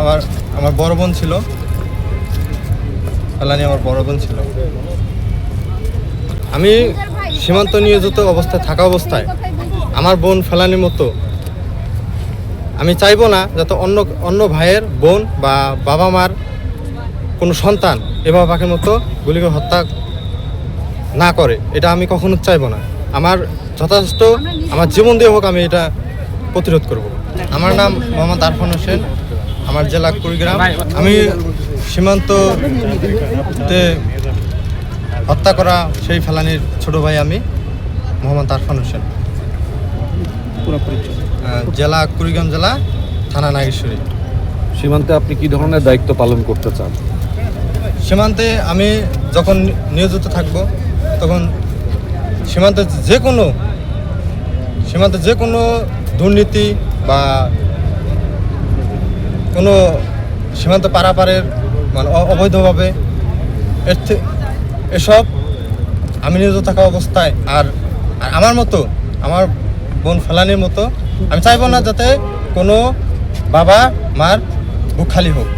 আমার আমার বড় বোন ছিল। ফেলানি আমার বড় বোন ছিল। আমি সীমান্ত নিয়োজিত অবস্থায়, থাকা অবস্থায় আমার বোন ফেলানির মতো। আমি চাইব না যাতে অন্য অন্য ভাইয়ের বোন বা বাবা মার কোনো সন্তান এভাবে পাখির মতো গুলিকে হত্যা না করে। এটা আমি কখনো চাইব না। আমার যথেষ্ট আমার জীবন দিয়ে হোক আমি এটা প্রতিরোধ করব। আমার নাম মোহাম্মদ আরফান হোসেন। আমার জেলা কুড়িগ্রাম। আমি সীমান্ততে হত্যা করা সেই ফেলানির ছোট ভাই আমি মোহাম্মদ আরফান হোসেন। জেলা কুড়িগ্রাম জেলা থানা নাগেশ্বরী। সীমান্তে আপনি কি ধরনের দায়িত্ব পালন করতে চান? সীমান্তে আমি যখন নিয়োজিত থাকব তখন সীমান্তে যে কোনো সীমান্তে যে কোনো দুর্নীতি বা কোনো সীমান্ত পারাপারের মানে অবৈধভাবে এর এসব আমি নিয়োজিত থাকা অবস্থায় আর আর আমার মতো, আমার বোন ফেলানির মতো, আমি চাইব না যাতে কোনো বাবা, মার বুক খালি হোক।